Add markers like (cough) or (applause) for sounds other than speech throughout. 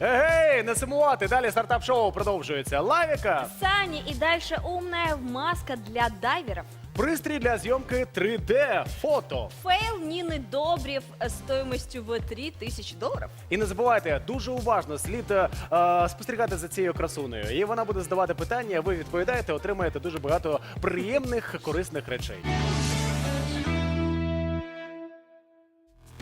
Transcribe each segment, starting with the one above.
Егей, не сумувати. Далі стартап-шоу продовжується. Лавіка. Сани и дальше умная маска для дайверов. Пристрій для зйомки 3D, фото. Фейл Нины Добрев э, стоимостью в 3000 долларов. І не забувайте, дуже уважно слід е, е, спостерігати за цією красунею. І вона буде задавати питання, ви відповідаєте, отримаєте дуже багато приємних, корисних речей.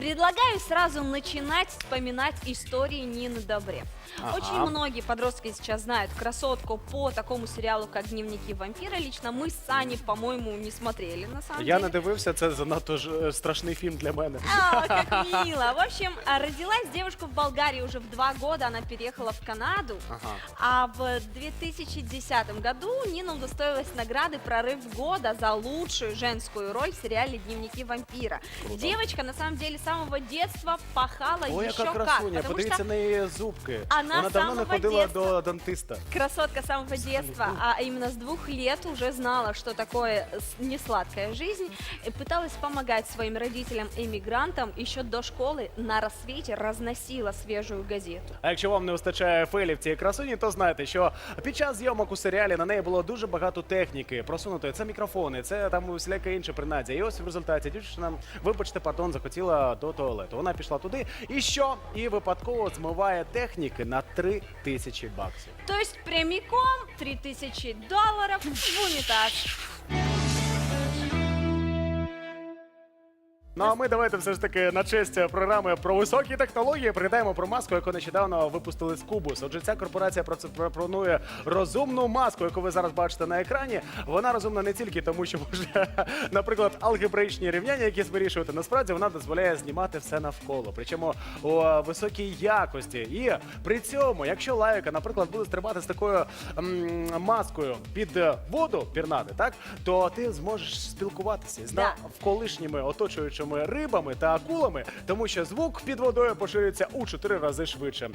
Предлагаю сразу начинать вспоминать истории Нины Добрев. Ага. Очень многие подростки сейчас знают красотку по такому сериалу, как «Дневники вампира». Лично мы с Саней, по-моему, не смотрели, на самом Я деле. не дивився, це занадто ж е, страшний фільм для мене. А, как мило. В общем, а, родилась девушка в Болгарии уже в два года, она переехала в Канаду. Ага. А в 2010 году Нина удостоилась награды «Прорыв года» за лучшую женскую роль в сериале «Дневники вампира». Девочка, на самом деле, с самого детства пахала Ой, еще яка как. красуня, Потому подивіться что на її зубки. Вона Вона з давно не самого ходила детства. до дантиста. красотка с самого детства, а именно с двух лет уже знала, что такое с- несладкая жизнь, и пыталась помогать своим родителям-эмигрантам еще до школы на рассвете разносила свежую газету. А якщо вам не вистачає фейлів цієї красуні, то знайте, що під час зйомок у серіалі на неї було дуже багато техніки просунутої. Це мікрофони, це там всіляке інше принаддя. І ось в результаті дівчина, вибачте, пардон, захотіла до туалету. Вона пішла туди, і що? І випадково змиває техніки на 3 тисячі баксів. То есть прямиком 3000 долларов в унитаз. Ну а ми давайте все ж таки на честь програми про високі технології пригадаємо про маску, яку нещодавно випустили з Кубус. Отже, ця корпорація про це пропонує розумну маску, яку ви зараз бачите на екрані. Вона розумна не тільки тому, що може, (laughs) наприклад, алгебраїчні рівняння, які вирішувати. Насправді вона дозволяє знімати все навколо, причому у е, високій якості. І при цьому, якщо лайка, наприклад, буде стрибати з такою м, маскою під е, воду пірнати, так то ти зможеш спілкуватися з Да. навколишніми оточуючими рибами та акулами, тому що звук під водою поширюється у 4 рази швидше.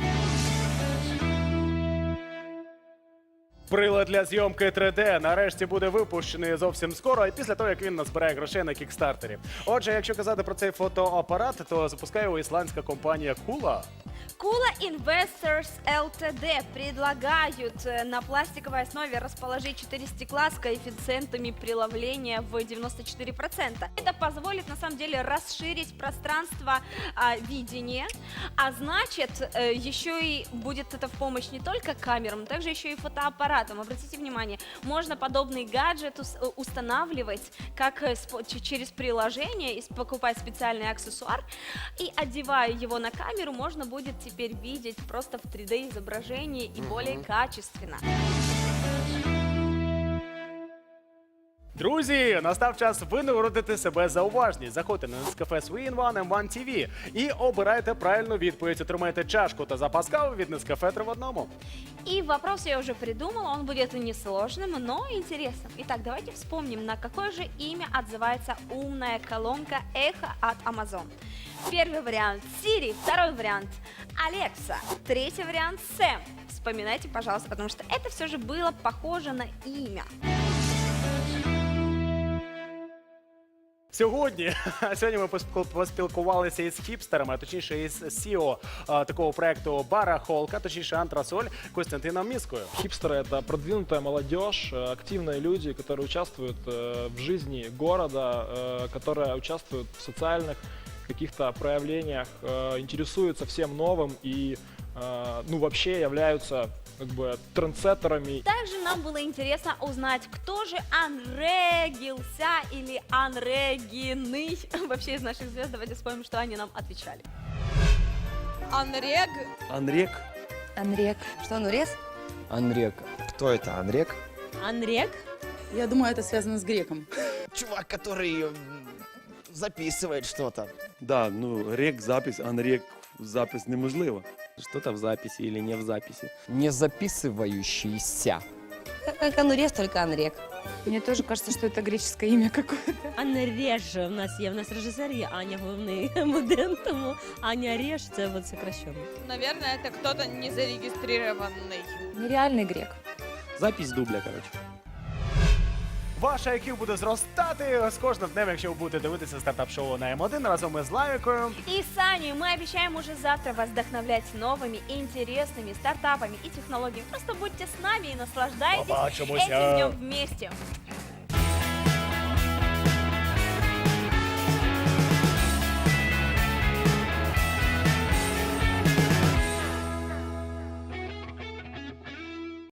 Прилад для зйомки 3D нарешті буде випущений зовсім скоро, і після того як він назбирає грошей на кікстартері. Отже, якщо казати про цей фотоапарат, то запускає його ісландська компанія Кула. Кула Investors LTD предлагают э, на пластиковой основе расположить 4 стекла с коэффициентами преломления в 94%. Это позволит на самом деле расширить пространство а, видения, а значит э, еще и будет это в помощь не только камерам, но также еще и фотоаппаратам. Обратите внимание, можно подобный гаджет э, устанавливать как э, через приложение, и покупать специальный аксессуар, и одевая его на камеру, можно будет теперь видеть просто в 3D изображении и более качественно. Друзі, настав час винагородити себе за уважність. Заходьте на Nescafe Swin One M1 TV і обирайте правильну відповідь. Отримаєте чашку та запас кави від Nescafe 3 в одному. И вопрос я уже придумала, он будет несложным, но интересным. Итак, давайте вспомним, на какое же имя отзывается умная колонка Эхо от Amazon. Первый вариант Siri, второй вариант Alexa, третий вариант Сэм. Вспоминайте, пожалуйста, потому что это все же было похоже на имя. Сьогодні (laughs) сьогодні ми поспіл- поспілкувалися із хіпстерами, а точніше із CEO а, такого проекту Бара Холка, точніше Антрасоль Костянтином Міскою. Хипстеры — это продвинутая молодежь, э, активные люди, которые участвуют э, в жизни города, э, которые участвуют в социальных каких-то проявлениях, э, интересуются всем новым и, э, ну, вообще являются как бы трендсеттерами Также нам было интересно узнать, кто же анрегился или анрегиный (laughs) вообще из наших звезд. Давайте вспомним, что они нам отвечали. Анрег. Анрік. Анрек. Что, Анурез? Анрек. Кто это, Анрек? Анрег? Я думаю, это связано с греком. Чувак, который записывает что-то. Да, ну рек запись, а на рек запись неможливо. Что-то в записи или не в записи. Не записывающийся. Как Анурез, только Анрек. Мне тоже кажется, что это греческое имя какое-то. Аня Реж у нас є. У нас режисер є Аня, головний (laughs) моден, тому Аня Реж це от сокращено. Наверное, это кто-то не зарегистрированный. Нереальный грек. Запись дубля, короче. Ваш IQ буде зростати з кожним днем, якщо ви будете дивитися стартап-шоу на М1 разом із Лавікою. И Саню мы обещаем уже завтра вас вдохновлять новыми и интересными стартапами и технологиями. Просто будьте с нами и наслаждайтесь Побачимося. этим днем вместе.